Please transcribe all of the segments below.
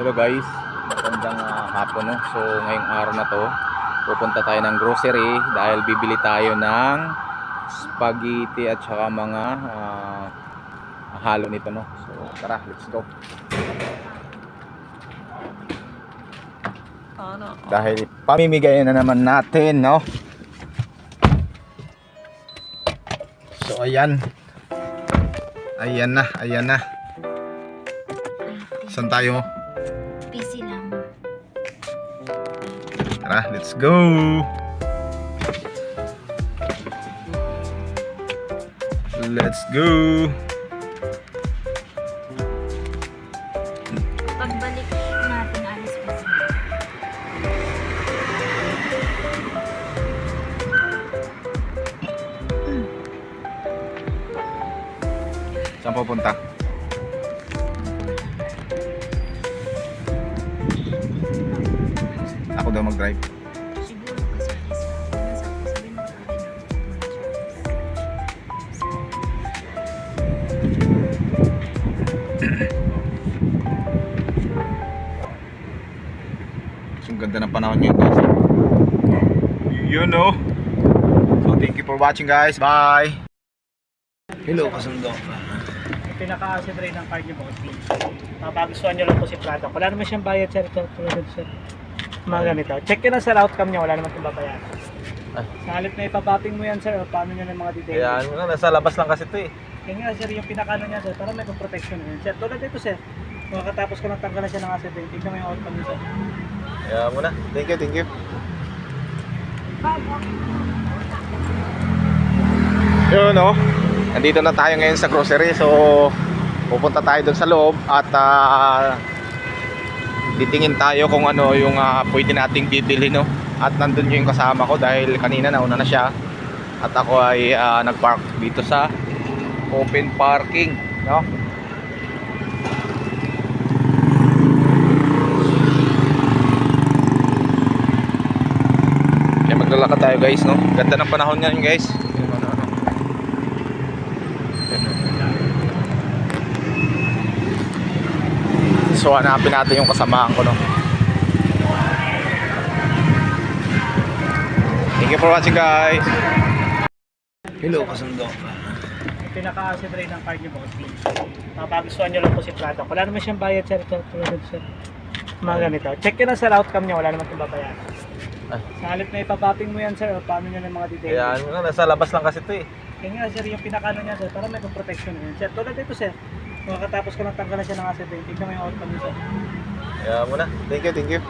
Hello guys, magandang ah, hapon no. So ngayong araw na to, pupunta tayo ng grocery dahil bibili tayo ng spaghetti at saka mga ah, halo nito no. So tara, let's go. Dahil pamimigay na naman natin no. So ayan. Ayan na, ayan na. Saan tayo? Tara, let's go! Let's go! Ako daw mag-drive. Siguro kasi. Nasa ako sabihin mo rin ako. Ang ganda ng panahon niyo guys. You know. So thank you for watching guys. Bye! Hello, kasundo. pinaka-acid rate ng card niyo po kasi mapagustuhan niyo lang po si product. Wala naman siyang bayad sir tulad sir. Mga ganito. Check yun na sir outcome niya, wala naman itong babayaran. Ay. Sa halip na ipapapping mo yan sir, o paano niyo ng mga details. Ayan, nga, nasa labas lang kasi ito eh. Kaya nga sir, yung pinaka-ano niya sir, para may protection yun. Sir, tulad dito sir, makatapos ko nang tanggalan siya ng acid rain, tignan mo yung outcome niya sir. Kaya muna. Thank you, thank you. Yun no. Nandito na tayo ngayon sa grocery. So pupunta tayo doon sa loob at ah, titingin tayo kung ano yung ah, pwede nating bibili no. At nandun yung kasama ko dahil kanina nauna na siya. At ako ay ah, nag-park dito sa open parking, no? Kaya maglalakad tayo guys, no? Ganda ng panahon ngayon guys. So hanapin natin yung kasamaan ko, no? Thank you for watching guys. Hello, kasundo. Pinaka-acid rate ng card niyo po kasi mapagustuhan niyo lang po si product. Wala naman siyang bayad sir sir. Mga ganito. Check yun na sir outcome niya, wala naman itong babayaran. Ay. Sa halip na ipapapping mo yan sir, o paano niyo ng mga details. Ayan, nga, nasa labas lang kasi ito eh. Kaya nga sir, yung pinakano niya sir, para may protection yun. Sir, tulad dito sir, makatapos ko nang tanggalan siya ng acid rain, tignan mo yung outcome niya. Kaya muna. Thank you, thank you.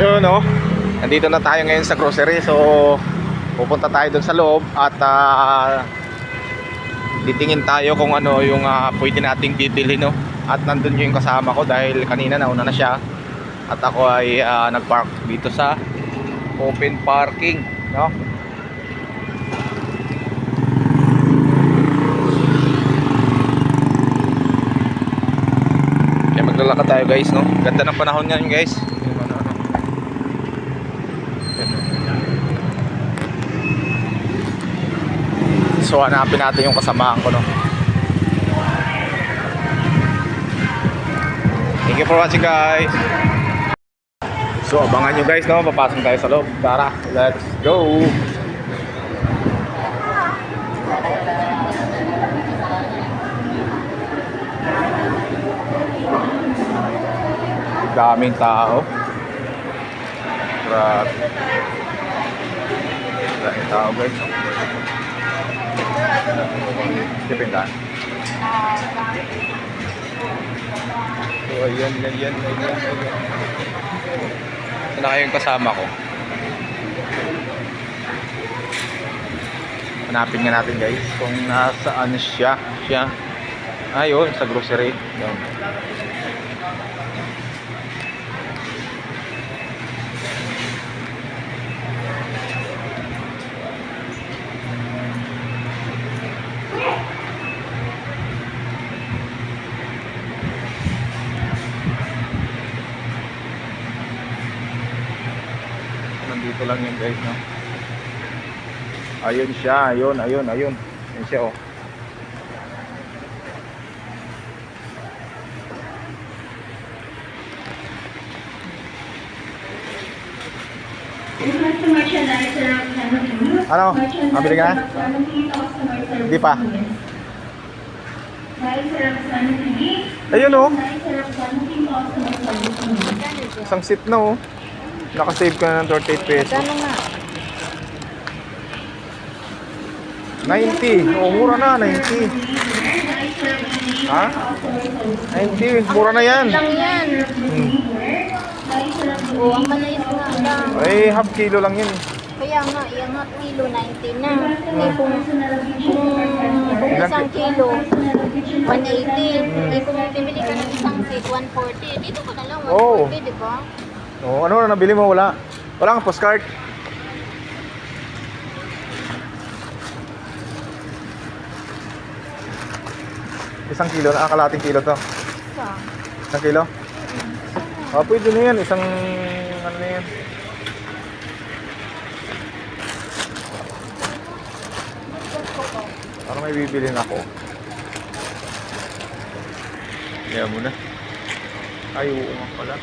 Yun no. Nandito na tayo ngayon sa grocery. So pupunta tayo doon sa loob at ah, titingin tayo kung ano yung ah, pwede nating bibili no. At nandun yung kasama ko dahil kanina nauna na siya. At ako ay ah, nag-park dito sa open parking, no? Maglalakad tayo guys, no? Ganda ng panahon ngayon guys. So hanapin natin yung kasamaan ko, no? Thank you for watching guys. So abangan nyo guys, no? Papasok tayo sa loob. Tara, let's go! Daming tao. Grabe. Daming tao guys. Dipindan. So ayan, ayan, ayan, ayan. Ito na yung kasama ko. Hanapin nga natin guys kung nasaan siya. Siya. Ayun, sa grocery. Doon. lang yan guys no ayun siya ayun ayun ayun ayun siya oh Ano? Nabili ka? Hindi pa. Ayun oh. Isang seat na oh. Nakasave ka na ng 38 pesos. Gano'n nga? 90. Oh, mura na. 90. Ha? 90. Mura na yan. Lang yan. Hmm. Oo, ang maliit nga lang. Ay, half kilo lang yun. Kaya nga, yung nga kilo 90 na. Eh kung, kung, kung isang kilo, 180. Eh kung bibili ka ng isang set, 140. Dito ka na lang, 140, Oo. di ba? Oh, ano na nabili mo? Wala. Wala kang postcard. Isang kilo na, ah, kalating kilo to. Sa, Isang kilo? Ah, pwede na yan. Isang, ano na yan. Para may bibilin ako. Kaya mo na. Ay, oo nga pala.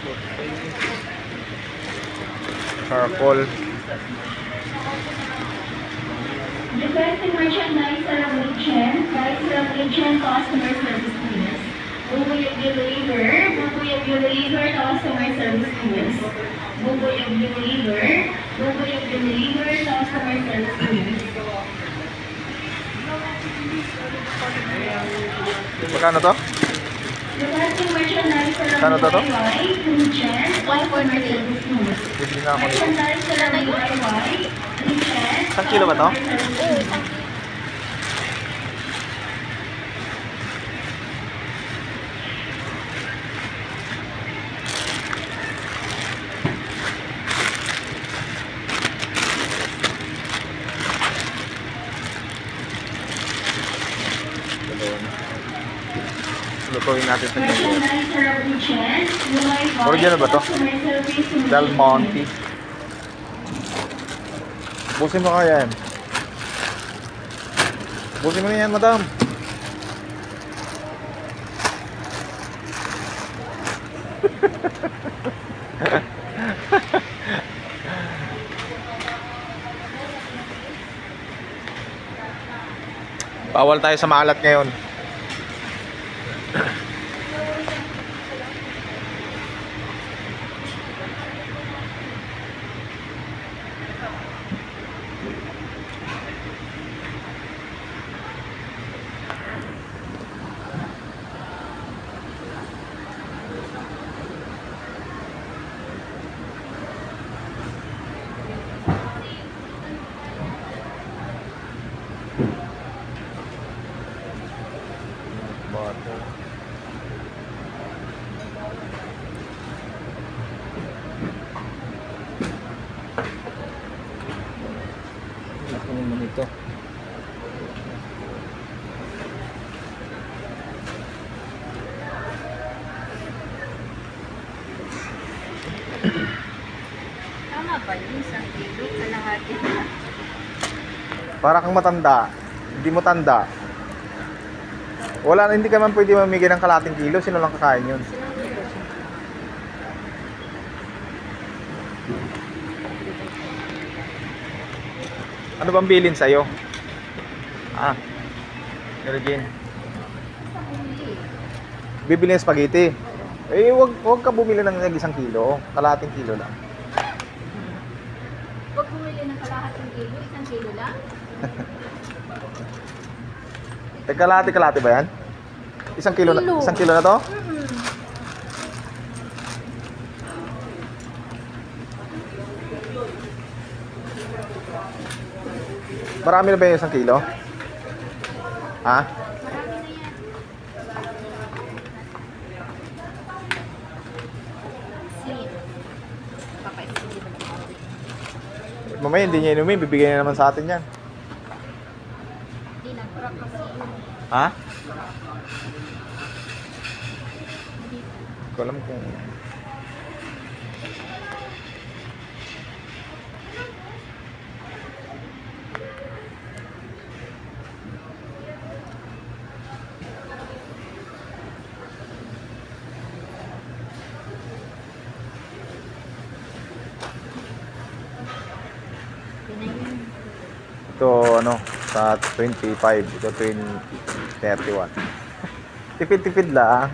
Charcoal. Requesting merchandiser of Legion, Dicer of Legion Customer Service Please. Bubuyog Deliver, Bubuyog Deliver Customer Service Please. Bubuyog Deliver, Bubuyog Deliver Customer Service Please. Magkano to? Kano to to? Bibili na ako nito. Isang kilo ba to? Oo, isang kilo. Lutuin natin Legion, YY, Original ba to? Customer Service Please. Del Monte. Busin mo kaya yan. Busin mo yan, madam. Bawal tayo sa maalat ngayon. Isang kilo, kalahati na. Para kang matanda. Hindi mo tanda. Wala hindi ka man pwede mamigay ng kalating kilo. Sino lang kakain yun? Ano bang bilin sa'yo? Ah. Regine. Bibili ng spaghetti. Eh, wag, wag ka bumili ng isang kilo. Kalating kilo lang. Bumili ng kalahating kilo, isang kilo lang. Eh, kalahati kalahati ba yan? Isang kilo, na, Kilo. isang kilo na to? Mm-mm. Marami na ba yung isang kilo? Ha? Marami na yan. Sweet. Papaisip ba naman? Mamaya hindi niya inumin, bibigyan niya naman sa atin yan. Ha? Hindi ko alam kung... ano, sa 25. Ito 20, 31. Tipid-tipid lang.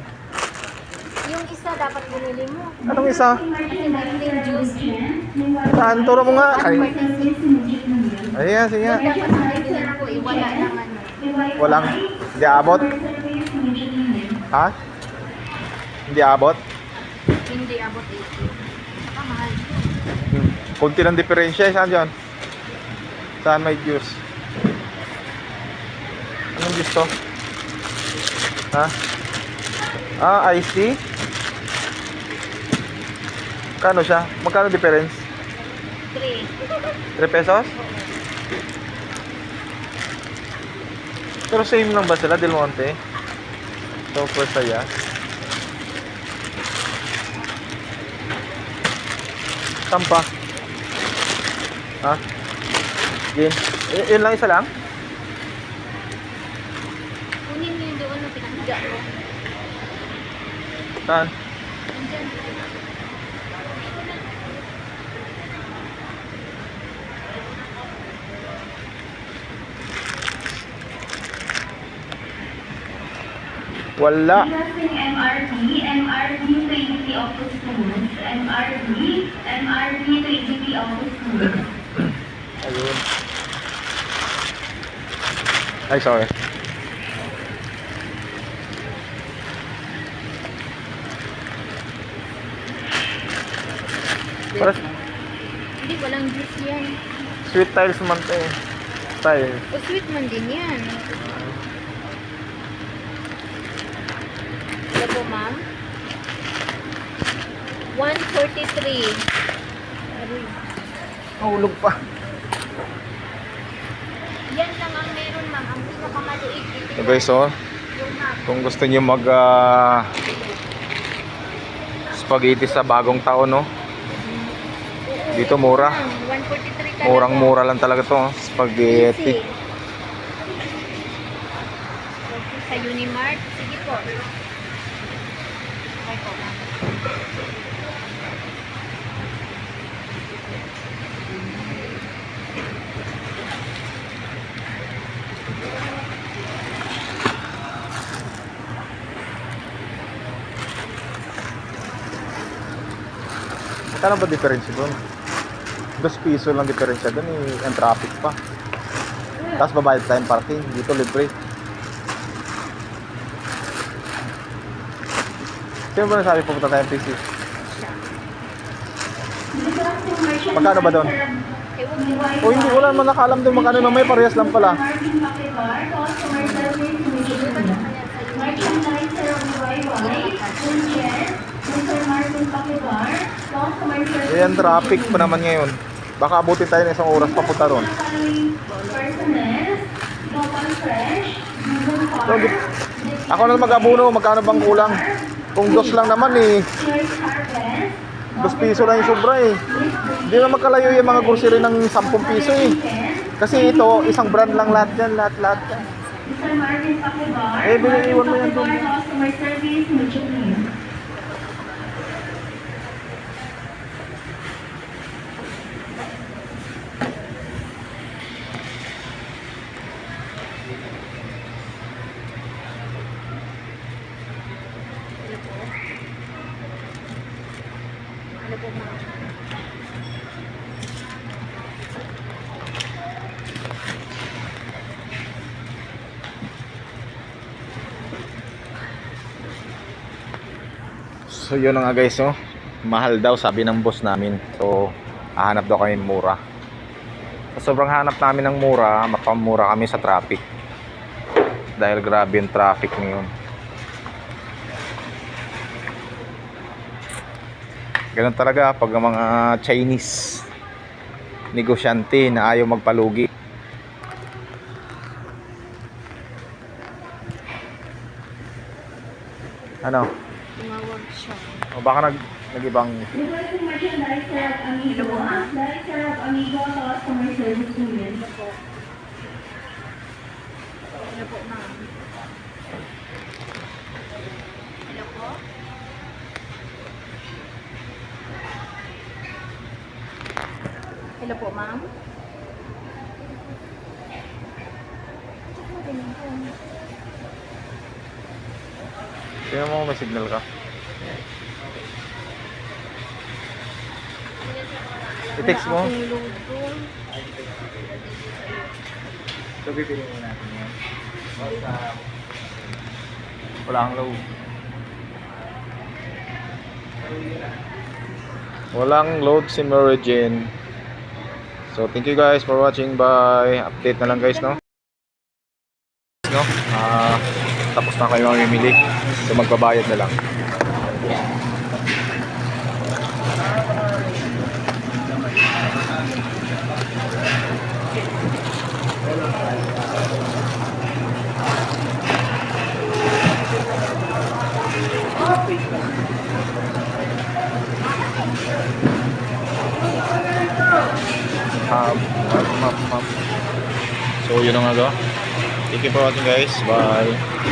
Yung isa dapat binili mo. Anong isa? Kasi juice. Saan? Turo mo nga. Ay, 146. ayan, sige nga. Dapat binili ko eh. Wala naman. Walang, hindi abot. Ha? Hindi abot? Hindi abot 80. Saka mahal yun. Hmm. Kunti ng diferensya. eh. Saan dyan? Saan may juice? Anong juice to? Ha? Ah, I see. Kano siya? Magkano difference? 3. 3 pesos? Pero same lang ba sila, Del Monte? Super saya. Tampa. Ha? Yun. Y- yun lang isa lang? Kunin mo yung doon na pinakhiga ko. Saan? Nandyan. Wala. MRT, MRT to EDP of the schools, MRT, MRT to EDP of the schools. Ayun. Ay, sorry. Para Hindi, walang juice yan. sweet tiles man to eh. Tile. O sweet man din yan. Ano po, ma'am? 143. Aroy. Mahulog pa. Yan lang ang meron, pinakamaliit. Ito So kung gusto niyo mag ah, spaghetti sa bagong taon, no? Dito mura. 143 talaga. Murang-mura lang talaga to, oh, spaghetti. Sa Unimart. Sige po. Okay po, ma'am. Magkano ba diferensya doon? 2 piso lang diferensya doon eh. Ang traffic pa. Tapos babayad time parking. Dito libre. Sino ba nasabi pupunta tayong PC? Magkano ba doon? O hindi, wala naman nakalam doon magkano na may parehas lang pala. Merchandise Ayan, traffic pa naman ngayon. Baka abutin tayo ng isang oras papunta ron. So, Ako na mag-abuno, magkano bang kulang? Kung dos lang naman eh. Dos piso lang yung sobra eh. Hindi na magkalayo yung mga grocery ng 10 piso eh. Kasi ito, isang brand lang lahat yan, lahat-lahat yan. Mr. Pakibar, Eh, biniiwan mo yan doon. Customer Service. So yun nga guys, oh. mahal daw sabi ng boss namin. So hahanap daw kami mura. Sa sobrang hanap namin ng mura, mapamura kami sa traffic. Dahil grabe yung traffic ngayon. Ganun talaga pag mga Chinese negosyante na ayaw magpalugi. Ano? Tumawag siya. O baka nag nag-ibang Amigo, dahil Sir Amigo Customer Service Unit. Ano po, ma'am? Ano po? Hello po, ma'am? Tingnan mo kung may signal ka. I-text mo. So, bibili mo natin yan. Wala kang load. Walang load si Merigin. So, thank you guys for watching. Bye. Update na lang guys? No? Ah, tapos na kayo mamimili. So, magbabayad na lang. Hub, hub, hub, hub. So, yun ang nga. Thank you for watching guys. Bye.